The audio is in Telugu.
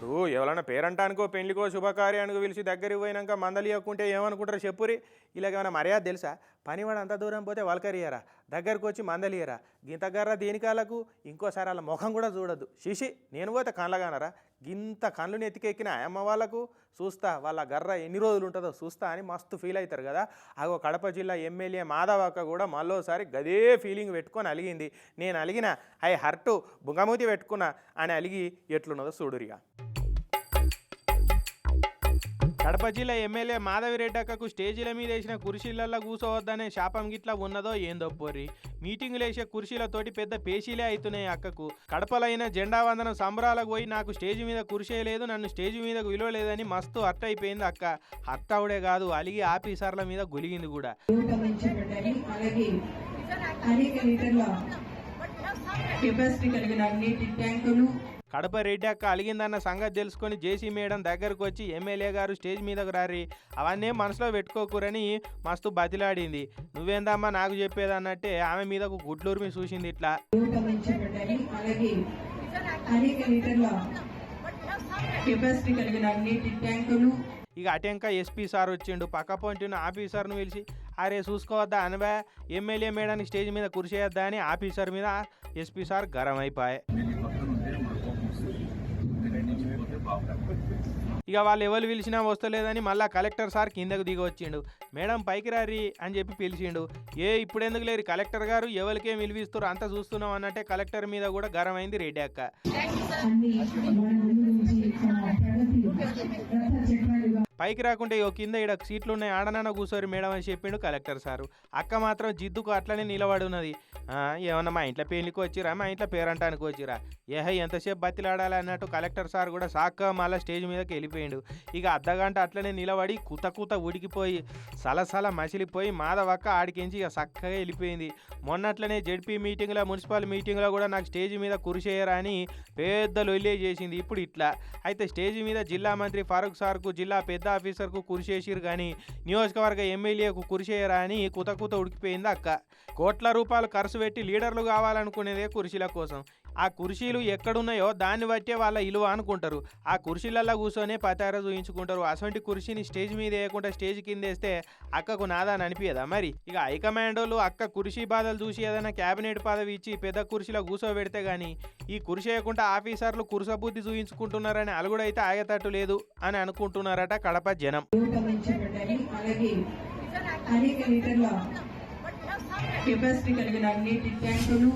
ఇప్పుడు ఎవరైనా పేరంటానికో పెళ్ళికో శుభకార్యానికి పిలిచి దగ్గరికి పోయినాక మందలియకుంటే ఏమనుకుంటారు చెప్పురి ఇలాగేమైనా మర్యాద తెలుసా? పనివాడు అంత దూరం పోతే వలకరియరా దగ్గరకు వచ్చి మందలియరా గింతగర్ర దేనికాలకు ఇంకోసారి వాళ్ళ ముఖం కూడా చూడొద్దు. శిషి నేను పోతే కళ్ళగానరా? గింత కళ్ళు నెత్తికెక్కిన అమ్మ వాళ్ళకు చూస్తా వాళ్ళ గర్ర ఎన్ని రోజులు ఉంటుందో చూస్తా అని మస్తు ఫీల్ అవుతారు కదా. అగో కడప జిల్లా ఎమ్మెల్యే మాధవక్క కూడా మళ్ళోసారి గదే ఫీలింగ్ పెట్టుకొని అలిగింది. నేను అలిగిన ఐ హర్టు బుంగమూతి పెట్టుకున్నా అని అలిగి ఎట్లున్నదో చూడురిగా. కడప జిల్లా ఎమ్మెల్యే మాధవిరెడ్డి అక్కకు స్టేజీల మీద వేసిన కుర్చీలల్లో కూసోవద్దనే శాపం గిట్లా ఉన్నదో ఏందో పోర్రి. మీటింగులు వేసే కుర్చీలతోటి పెద్ద పేషీలే అవుతున్నాయి అక్కకు. కడపలైన జెండా వందనం సంబరాలకు పోయి నాకు స్టేజ్ మీద కుర్చీ లేదు నన్ను స్టేజ్ మీదకు విలువ లేదని మస్తు హర్ట్ అయిపోయింది అక్క. హర్ట్ అవుడే కాదు అలిగి ఆఫీసర్ల మీద గొలిగింది కూడా. కెపాసిటీ కలిగిన నీటి ట్యాంకులు కడప రెడ్డి అక్క అలిగిందన్న సంగతి తెలుసుకొని జేసీ మేడం దగ్గరకు వచ్చి ఎమ్మెల్యే గారు స్టేజ్ మీదకు రారి. అవన్నీ మనసులో పెట్టుకోకూరని మస్తు బతిలాడింది. నువ్వేందమ్మా నాకు చెప్పేది అన్నట్టే ఆమె మీదకు గుడ్లూరిమి చూసింది ఇట్లా. కెపాసిటీ కలిగిన ట్యాంకులు. ఇక అటెంక ఎస్పీ సార్ వచ్చిండు. పక్క పొంటిన ఆఫీసర్ను పిలిచి అరే చూసుకోవద్దా అనవా? ఎమ్మెల్యే మేడానికి స్టేజ్ మీద కురిసేయద్దా అని ఆఫీసర్ మీద ఎస్పీ సార్ గరం అయిపోయాయి బాగుంటుంది ఇక వాళ్ళు ఎవరు పిలిచినా వస్తలేదని మళ్ళీ కలెక్టర్ సార్ కిందకు దిగి వచ్చిండు మేడం పైకి రారి అని చెప్పి పిలిచిండు. ఏ ఇప్పుడు ఎందుకు లేరు కలెక్టర్ గారు ఎవరికేం విలువిస్తారు అంతా చూస్తున్నాం అన్నట్టే కలెక్టర్ మీద కూడా గరమైంది రెడ్డి అక్క. పైకి రాకుంటే ఓ కింద ఇక్కడ సీట్లు ఉన్నాయి ఆడనన్న కూర్చోరు మేడం అని చెప్పిండు కలెక్టర్ సారు. అక్క మాత్రం జిద్దుకు అట్లనే నిలబడి ఉన్నది ఏమన్నా మా ఇంట్లో పెళ్ళికి వచ్చిరా మా ఇంట్లో పేరంటానికి వచ్చిరా? ఏహ ఎంతసేపు బతిలాడాలి అన్నట్టు కలెక్టర్ సార్ కూడా సాక్క మళ్ళీ స్టేజ్ మీదకి వెళ్ళిపోయిండు. ఇక అర్ధగంట అట్లనే నిలబడి కుత కుత ఉడికిపోయి సలసల మసిలిపోయి మాధవక్క ఆడికించి ఇక చక్కగా వెళ్ళిపోయింది. మొన్నట్లనే జడ్పీ మీటింగ్లో మున్సిపల్ మీటింగ్లో కూడా నాకు స్టేజ్ మీద కురిసేయరా అని పెద్ద లొల్లే చేసింది. ఇప్పుడు ఇట్లా. అయితే స్టేజ్ మీద జిల్లా మంత్రి ఫారూక్ సార్కు జిల్లా పెద్ద ఆఫీసర్కు కురిసేసిరు కానీ నియోజకవర్గ ఎమ్మెల్యేకు కురిసేయరా అని కుత కుత ఉడికిపోయింది అక్క. కోట్ల రూపాయలు ఖర్చు పెట్టి లీడర్లు కావాలనుకునేదే కురిసిల కోసం. ఆ కుర్చీలు ఎక్కడున్నాయో దాన్ని బట్టే వాళ్ళ ఇలువ అనుకుంటారు. ఆ కుర్చీలల్లో కూర్చొని పతార చూయించుకుంటారు. అటువంటి కుర్చీని స్టేజ్ మీద వేయకుండా స్టేజ్ కింద వేస్తే అక్కకు నాదాని అనిపించదా మరి? ఇక హైకమాండ్ వాళ్ళు అక్క కుర్చీ బాధలు చూసి ఏదైనా క్యాబినెట్ పదవి ఇచ్చి పెద్ద కుర్చీలో కూర్చోబెడితే గానీ ఈ కుర్చీ వేయకుండా ఆఫీసర్లు కుర్సబుద్ధి చూయించుకుంటున్నారని అలుగుడైతే ఆగేటట్టు లేదు అని అనుకుంటున్నారట కడప జనం. అనేక లీటర్ల కెపాసిటీ కలిగిన నీటి ట్యాంకులు